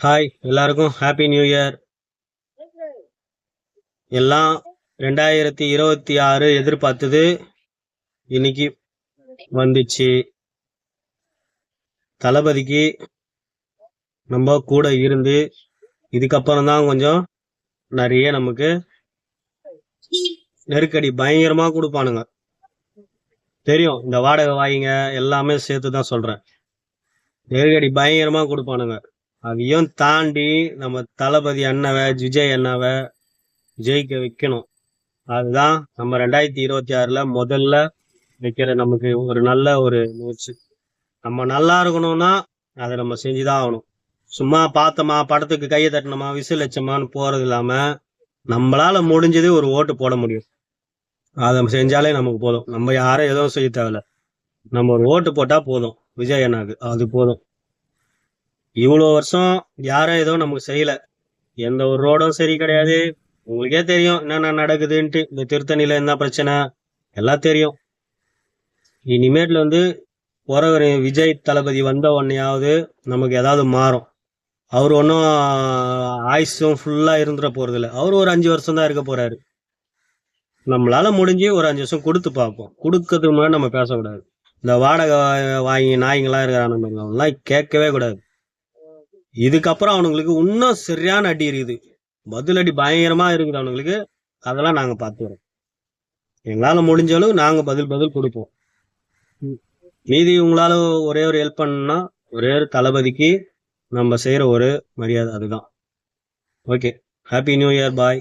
Hi எல்லாருக்கும் happy new year எல்லாம் ரெண்டாயிரத்தி இருபத்தி ஆறு எதிர்பார்த்தது. இன்னைக்கு வந்துச்சு. தளபதிக்கு நம்ம கூட இருந்து இதுக்கப்புறம் தான் கொஞ்சம் நிறைய நமக்கு நெருக்கடி பயங்கரமாக கொடுப்பானுங்க. தெரியும் இந்த வாடகை வாயிங்க எல்லாமே சேர்த்து தான் சொல்கிறேன் நெருக்கடி பயங்கரமாக கொடுப்பானுங்க. அதையும் தாண்டி நம்ம தளபதி அண்ணவை விஜய் அண்ணாவை ஜெயிக்க வைக்கணும். அதுதான் நம்ம ரெண்டாயிரத்தி இருபத்தி ஆறுல முதல்ல வைக்கிற நமக்கு ஒரு நல்ல ஒரு முயற்சி. நம்ம நல்லா இருக்கணும்னா அதை நம்ம செஞ்சுதான் ஆகணும். சும்மா பார்த்தோமா படத்துக்கு கையை தட்டினோமா விசில் வச்சோமான்னு போறது இல்லாம நம்மளால முடிஞ்சது ஒரு ஓட்டு போட முடியும். அதை செஞ்சாலே நமக்கு போதும். நம்ம யாரும் எதுவும் செய்ய தேவையில்ல. நம்ம ஒரு ஓட்டு போட்டா போதும். விஜய் அண்ணாக்கு. அது போதும். இவ்வளோ வருஷம் யாரும் எதுவும் நமக்கு செய்யலை. எந்த ஒரு ரோடும் சரி கிடையாது. உங்களுக்கே தெரியும் என்னென்ன நடக்குதுன்ட்டு. இந்த திருத்தணியில் என்ன பிரச்சனை? எல்லாம் தெரியும். இனிமேட்டில் வந்து பிறகு விஜய் தளபதி வந்த உடனேயாவது நமக்கு ஏதாவது மாறும். அவர் ஒன்றும் ஆயுஷும் ஃபுல்லாக இருந்துட போகிறது இல்லை அவர் ஒரு அஞ்சு வருஷம் தான் இருக்க போகிறாரு நம்மளால் முடிஞ்சு ஒரு அஞ்சு வருஷம் கொடுத்து பார்ப்போம். கொடுக்கறதுக்கு முன்னாடி நம்ம பேசக்கூடாது. இந்த வாடகை வாங்கி நாய்ங்களாம் இருக்கிறானுங்கலாம் அவங்களாம் கேட்கவே கூடாது. இதுக்கப்புறம் அவனுங்களுக்கு இன்னும் சரியான அடி இருக்குது பதில் அடி பயங்கரமாக இருக்குது அவனுங்களுக்கு. அதெல்லாம் நாங்கள் பார்த்துக்கிறோம். எங்களால் முடிஞ்ச அளவு நாங்கள் பதில் பதில் கொடுப்போம். ம். மீதி உங்களால் ஒரே ஒரு ஹெல்ப் பண்ணால் ஒரே ஒரு தளபதிக்கு நம்ம செய்கிற ஒரு மரியாதை அதுதான். Okay happy new year bye